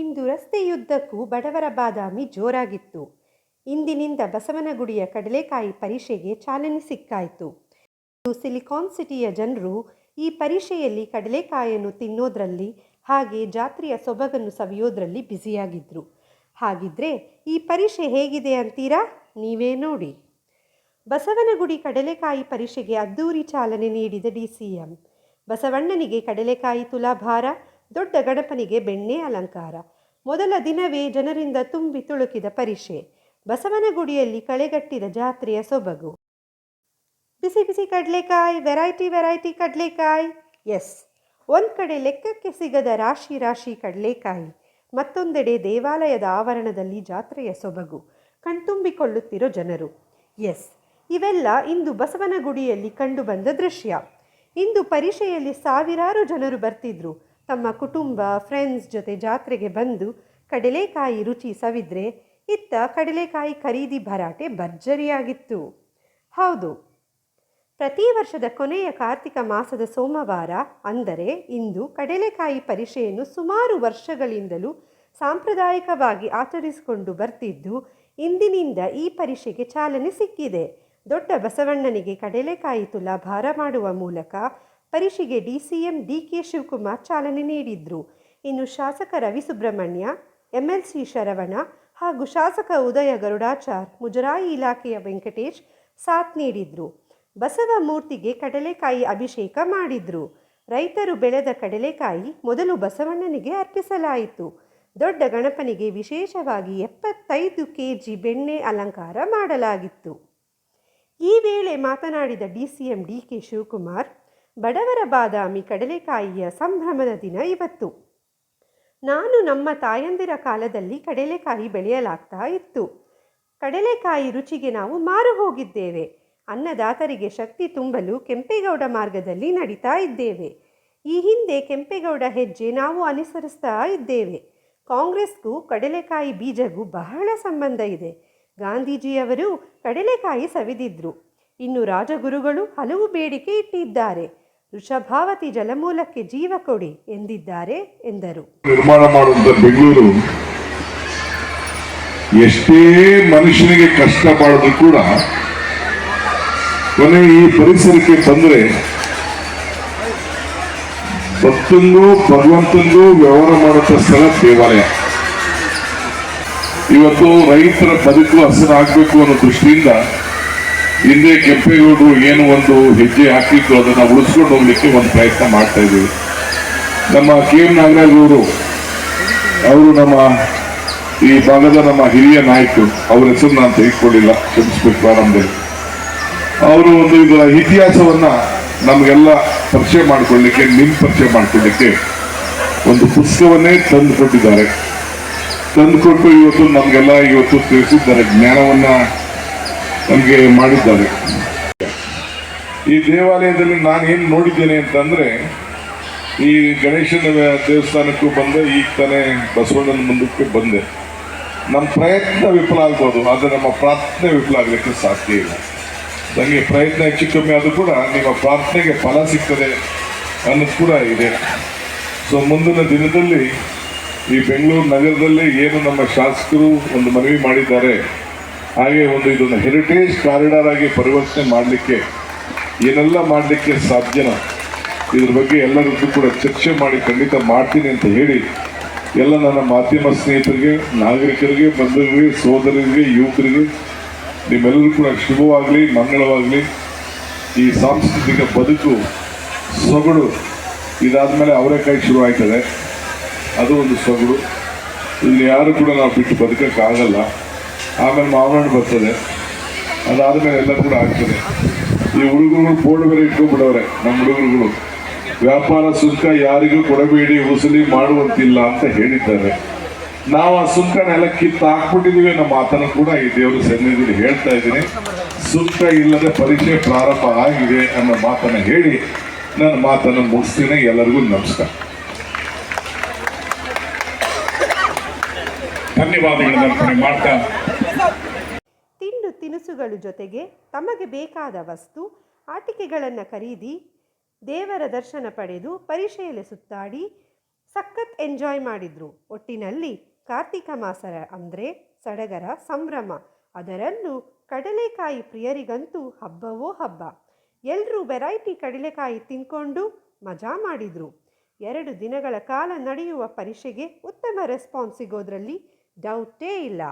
ಇಂದು ರಸ್ತೆಯುದ್ದಕ್ಕೂ ಬಡವರ ಬಾದಾಮಿ ಜೋರಾಗಿತ್ತು. ಇಂದಿನಿಂದ ಬಸವನಗುಡಿಯ ಕಡಲೆಕಾಯಿ ಪರಿಷೆಗೆ ಚಾಲನೆ ಸಿಕ್ಕಾಯಿತು. ಸಿಲಿಕಾನ್ ಸಿಟಿಯ ಜನರು ಈ ಪರಿಷೆಯಲ್ಲಿ ಕಡಲೆಕಾಯನ್ನು ತಿನ್ನೋದ್ರಲ್ಲಿ ಹಾಗೆ ಜಾತ್ರೆಯ ಸೊಬಗನ್ನು ಸವಿಯೋದ್ರಲ್ಲಿ ಬ್ಯುಸಿಯಾಗಿದ್ದರು ಹಾಗಿದ್ರೆ ಈ ಪರಿಷೆ ಹೇಗಿದೆ ಅಂತೀರಾ? ನೀವೇ ನೋಡಿ. ಬಸವನಗುಡಿ ಕಡಲೆಕಾಯಿ ಪರಿಷೆಗೆ ಅದ್ದೂರಿ ಚಾಲನೆ ನೀಡಿದ ಡಿಸಿಎಂ ಬಸವಣ್ಣನಿಗೆ ಕಡಲೆಕಾಯಿ ತುಲಾಭಾರ ದೊಡ್ಡ ಗಣಪನಿಗೆ ಬೆಣ್ಣೆ ಅಲಂಕಾರ. ಮೊದಲ ದಿನವೇ ಜನರಿಂದ ತುಂಬಿ ತುಳುಕಿದ ಪರಿಷೆ. ಬಸವನಗುಡಿಯಲ್ಲಿ ಕಳೆಗಟ್ಟಿದ ಜಾತ್ರೆಯ ಸೊಬಗು. ಬಿಸಿ ಬಿಸಿ ಕಡಲೆಕಾಯಿ, ವೆರೈಟಿ ವೆರೈಟಿ ಕಡಲೆಕಾಯಿ. ಎಸ್, ಒಂದು ಕಡೆ ಲೆಕ್ಕಕ್ಕೆ ಸಿಗದ ರಾಶಿ ರಾಶಿ ಕಡಲೆಕಾಯಿ. ಮತ್ತೊಂದೆಡೆ ದೇವಾಲಯದ ಆವರಣದಲ್ಲಿ ಜಾತ್ರೆಯ ಸೊಬಗು. ಕಣ್ತುಂಬಿಕೊಳ್ಳುತ್ತಿರೋ ಜನರು. ಎಸ್, ಇವೆಲ್ಲ ಇಂದು ಬಸವನಗುಡಿಯಲ್ಲಿ ಕಂಡುಬಂದ ದೃಶ್ಯ. ಇಂದು ಪರಿಷೆಯಲ್ಲಿ ಸಾವಿರಾರು ಜನರು ಬರ್ತಿದ್ರು. ತಮ್ಮ ಕುಟುಂಬ ಫ್ರೆಂಡ್ಸ್ ಜೊತೆ ಜಾತ್ರೆಗೆ ಬಂದು ಕಡಲೆಕಾಯಿ ರುಚಿ ಸವಿದ್ರೆ ಇತ್ತ ಕಡಲೆಕಾಯಿ ಖರೀದಿ ಭರಾಟೆ ಭರ್ಜರಿಯಾಗಿತ್ತು. ಹೌದು, ಪ್ರತಿ ವರ್ಷದ ಕೊನೆಯ ಕಾರ್ತಿಕ ಮಾಸದ ಸೋಮವಾರ ಅಂದರೆ ಇಂದು ಕಡಲೆಕಾಯಿ ಪರಿಷೆಯನ್ನು ಸುಮಾರು ವರ್ಷಗಳಿಂದಲೂ ಸಾಂಪ್ರದಾಯಿಕವಾಗಿ ಆಚರಿಸಿಕೊಂಡು ಬರ್ತಿದ್ದು ಇಂದಿನಿಂದ ಈ ಪರಿಷೆಗೆ ಚಾಲನೆ ಸಿಕ್ಕಿದೆ. ದೊಡ್ಡ ಬಸವಣ್ಣನಿಗೆ ಕಡಲೆಕಾಯಿ ತುಲಾಭಾರ ಮಾಡುವ ಮೂಲಕ ಪರಿಷೆಗೆ ಡಿಸಿಎಂ ಡಿ ಕೆ ಶಿವಕುಮಾರ್ ಚಾಲನೆ ನೀಡಿದ್ರು. ಇನ್ನು ಶಾಸಕ ರವಿ ಸುಬ್ರಹ್ಮಣ್ಯ ಎಂಎಲ್ಸಿ ಶರವಣ ಹಾಗೂ ಶಾಸಕ ಉದಯ ಗರುಡಾಚಾರ್, ಮುಜರಾಯಿ ಇಲಾಖೆಯ ವೆಂಕಟೇಶ್ ಸಾಥ್ ನೀಡಿದ್ರು. ಬಸವ ಮೂರ್ತಿಗೆ ಕಡಲೆಕಾಯಿ ಅಭಿಷೇಕ ಮಾಡಿದ್ರು. ರೈತರು ಬೆಳೆದ ಕಡಲೆಕಾಯಿ ಮೊದಲು ಬಸವಣ್ಣನಿಗೆ ಅರ್ಪಿಸಲಾಯಿತು. ದೊಡ್ಡ ಗಣಪನಿಗೆ ವಿಶೇಷವಾಗಿ ಎಪ್ಪತ್ತೈದು ಕೆ ಜಿ ಬೆಣ್ಣೆ ಅಲಂಕಾರ ಮಾಡಲಾಗಿತ್ತು. ಈ ವೇಳೆ ಮಾತನಾಡಿದ D C D K Shivakumar ಬಡವರ ಬಾದಾಮಿ ಕಡಲೆಕಾಯಿಯ ಸಂಭ್ರಮದ ದಿನ ಇವತ್ತು. ನಾನು ನಮ್ಮ ತಾಯಂದಿರ ಕಾಲದಲ್ಲಿ ಕಡಲೆಕಾಯಿ ಬೆಳೆಯಲಾಗ್ತಾ ಇತ್ತು. ಕಡಲೆಕಾಯಿ ರುಚಿಗೆ ನಾವು ಮಾರು ಹೋಗಿದ್ದೇವೆ. ಅನ್ನದಾತರಿಗೆ ಶಕ್ತಿ ತುಂಬಲು ಕೆಂಪೇಗೌಡ ಮಾರ್ಗದಲ್ಲಿ ನಡೀತಾ ಇದ್ದೇವೆ. ಈ ಹಿಂದೆ ಕೆಂಪೇಗೌಡ ಹೆಜ್ಜೆ ನಾವು ಅನುಸರಿಸ್ತಾ ಇದ್ದೇವೆ. ಕಾಂಗ್ರೆಸ್ಗೂ ಕಡಲೆಕಾಯಿ ಬೀಜಗೂ ಬಹಳ ಸಂಬಂಧ ಇದೆ. ಗಾಂಧೀಜಿಯವರು ಕಡಲೆಕಾಯಿ ಸವಿದಿದ್ರು. ಇನ್ನು ರಾಜಗುರುಗಳು ಹಲವು ಬೇಡಿಕೆ ಇಟ್ಟಿದ್ದಾರೆ. ವೃಷಭಾವತಿ ಜಲಮೂಲಕ್ಕೆ ಜೀವ ಕೊಡಿ ಎಂದಿದ್ದಾರೆ ಎಂದರು. ನಿರ್ಮಾಣ ಮಾಡುವಂತ ಬೆಂಗಳೂರು ಎಷ್ಟೇ ಮನುಷ್ಯನಿಗೆ ಕಷ್ಟ ಮಾಡಿದ್ರು ಕೂಡ ಕೊನೆ ಈ ಪರಿಸರಕ್ಕೆ ತಂದ್ರೆ ಭಕ್ತಂಗೂ ಭಗವಂತಂಗೂ ವ್ಯವಹಾರ ಮಾಡುವಂತ ಸ್ಥಳ ದೇವಾಲಯ. ಇವತ್ತು ರೈತರ ಬದುಕು ಹಸನಾಗಬೇಕು ಅನ್ನೋ ದೃಷ್ಟಿಯಿಂದ ಹಿಂದೆ ಕೆಂಪೇಗೌಡರು ಏನು ಒಂದು ಹೆಜ್ಜೆ ಹಾಕಿತ್ತು ಅದನ್ನು ಉಳಿಸ್ಕೊಂಡು ಹೋಗ್ಲಿಕ್ಕೆ ಒಂದು ಪ್ರಯತ್ನ ಮಾಡ್ತಾ ಇದ್ದೀವಿ. ನಮ್ಮ ಕೆ ಎಂ ನಾಗರಾಜ್ ಅವರು ಅವರು ನಮ್ಮ ಈ ಭಾಗದ ನಮ್ಮ ಹಿರಿಯ ನಾಯಕರು, ಅವ್ರ ಹೆಸರು ನಾನು ತೆಗೆದುಕೊಳ್ಳಿಲ್ಲ ಕ್ಷಮಿಸ್ಬೇಕು ಪ್ರಾರಂಭದಲ್ಲಿ. ಅವರು ಒಂದು ಇದರ ಇತಿಹಾಸವನ್ನ ನಮಗೆಲ್ಲ ಪರಿಚಯ ಮಾಡಿಕೊಳ್ಳಿಕ್ಕೆ ನಿಮ್ಮ ಪರಿಚಯ ಮಾಡಿಕೊಳ್ಳಿಕ್ಕೆ ಒಂದು ಪುಸ್ತಕವನ್ನೇ ತಂದು ಕೊಟ್ಟಿದ್ದಾರೆ ತಂದುಕೊಟ್ಟು ಇವತ್ತು ನಮಗೆಲ್ಲ ಇವತ್ತು ತಿಳಿಸಿದ್ದಾರೆ, ಜ್ಞಾನವನ್ನ ನಮಗೆ ಮಾಡಿದ್ದಾರೆ. ಈ ದೇವಾಲಯದಲ್ಲಿ ನಾನು ಏನು ನೋಡಿದ್ದೇನೆ ಅಂತಂದರೆ, ಈ ಗಣೇಶನ ದೇವಸ್ಥಾನಕ್ಕೂ ಬಂದೆ, ಈಗ ತಾನೇ ಬಸವಣ್ಣನ ಮುಂದಕ್ಕೆ ಬಂದೆ. ನಮ್ಮ ಪ್ರಯತ್ನ ವಿಫಲ ಆಗ್ಬೋದು, ಆದರೆ ನಮ್ಮ ಪ್ರಾರ್ಥನೆ ವಿಫಲ ಆಗಲಿಕ್ಕೆ ಸಾಧ್ಯ ಇಲ್ಲ. ನನಗೆ ಪ್ರಯತ್ನ ಹೆಚ್ಚು ಕಮ್ಮಿ ಆದರೂ ಕೂಡ ನಿಮ್ಮ ಪ್ರಾರ್ಥನೆಗೆ ಫಲ ಸಿಗ್ತದೆ ಅನ್ನೋದು ಕೂಡ ಇದೆ. ಸೊ ಮುಂದಿನ ದಿನದಲ್ಲಿ ಈ ಬೆಂಗಳೂರು ನಗರದಲ್ಲಿ ಏನು ನಮ್ಮ ಶಾಸಕರು ಒಂದು ಮನವಿ ಮಾಡಿದ್ದಾರೆ ಹಾಗೆ ಒಂದು ಇದನ್ನು ಹೆರಿಟೇಜ್ ಕಾರಿಡಾರ್ ಆಗಿ ಪರಿವರ್ತನೆ ಮಾಡಲಿಕ್ಕೆ, ಏನೆಲ್ಲ ಮಾಡಲಿಕ್ಕೆ ಸಾಧ್ಯನ, ಇದ್ರ ಬಗ್ಗೆ ಎಲ್ಲರದ್ದು ಕೂಡ ಚರ್ಚೆ ಮಾಡಿ ಖಂಡಿತ ಮಾಡ್ತೀನಿ ಅಂತ ಹೇಳಿ, ಎಲ್ಲ ನನ್ನ ಮಾಧ್ಯಮ ಸ್ನೇಹಿತರಿಗೆ, ನಾಗರಿಕರಿಗೆ, ಬಂಧುಗಳಿಗೆ ಸೋದರಿಗೆ ಯುವಕರಿಗೆ ನಿಮ್ಮೆಲ್ಲರೂ ಕೂಡ ಶುಭವಾಗಲಿ, ಮಂಗಳವಾಗಲಿ. ಈ ಸಾಂಸ್ಕೃತಿಕ ಬದುಕು ಸೊಗಡು, ಇದಾದಮೇಲೆ ಅವರೆಕಾಯಿ ಶುರು ಆಯ್ತದೆ. ಅದು ಒಂದು ಸೊಗಡು. ಇಲ್ಲಿ ಯಾರು ಕೂಡ ನಾವು ಬಿಟ್ಟು ಬದುಕಕ್ಕಾಗಲ್ಲ. ಆಮೇಲೆ ಮಾವಣ್ಣ ಬರ್ತದೆ. ಅದಾದಮೇಲೆ ಎಲ್ಲ ಕೂಡ ಆಗ್ತದೆ. ಈ ಹುಡುಗರುಗಳು ಬೋರ್ಡ್ ಬೇರೆ ಇಟ್ಕೊಂಡ್ಬಿಡವ್ರೆ, ನಮ್ಮ ಹುಡುಗರುಗಳು. ವ್ಯಾಪಾರ ಸುಂಕ ಯಾರಿಗೂ ಕೊಡಬೇಡಿ ವಸೂಲಿ ಮಾಡುವಂತಿಲ್ಲ ಅಂತ ಹೇಳಿದ್ದಾರೆ. ನಾವು ಆ ಸುಂಕನೆಲ್ಲ ಕಿತ್ತು ಹಾಕ್ಬಿಟ್ಟಿದೀವಿ ಅನ್ನೋ ಮಾತನ್ನು ಕೂಡ ಈ ದೇವರ ಸನ್ನಿಧಿಯಲ್ಲಿ ಹೇಳ್ತಾ ಇದ್ದೀನಿ. ಸುಂಕ ಇಲ್ಲದೆ ಪರಿಚಯ ಪ್ರಾರಂಭ ಆಗಿದೆ ಅನ್ನೋ ಮಾತನ್ನು ಹೇಳಿ ನನ್ನ ಮಾತನ್ನು ಮುಗಿಸ್ತೀನಿ. ಎಲ್ಲರಿಗೂ ನಮಸ್ಕಾರ. ಧನ್ಯವಾದಗಳನ್ನು ಅರ್ಪಣೆ ಮಾಡ್ತಾ ತಿನಿಸುಗಳು ಜೊತೆಗೆ ತಮಗೆ ಬೇಕಾದ ವಸ್ತು, ಆಟಿಕೆಗಳನ್ನು ಖರೀದಿ, ದೇವರ ದರ್ಶನ ಪಡೆದು ಪರಿಶೀಲೆ ಸುತ್ತಾಡಿ ಸಖತ್ ಎಂಜಾಯ್ ಮಾಡಿದರು. ಒಟ್ಟಿನಲ್ಲಿ ಕಾರ್ತಿಕ ಮಾಸರ ಅಂದರೆ ಸಡಗರ ಸಂಭ್ರಮ. ಅದರಲ್ಲೂ ಕಡಲೆಕಾಯಿ ಪ್ರಿಯರಿಗಂತೂ ಹಬ್ಬವೋ ಹಬ್ಬ. ಎಲ್ಲರೂ ವೆರೈಟಿ ಕಡಲೆಕಾಯಿ ತಿನ್ಕೊಂಡು ಮಜಾ ಮಾಡಿದರು. ಎರಡು ದಿನಗಳ ಕಾಲ ನಡೆಯುವ ಪರೀಕ್ಷೆಗೆ ಉತ್ತಮ ರೆಸ್ಪಾನ್ಸ್ ಸಿಗೋದ್ರಲ್ಲಿ ಡೌಟೇ ಇಲ್ಲ.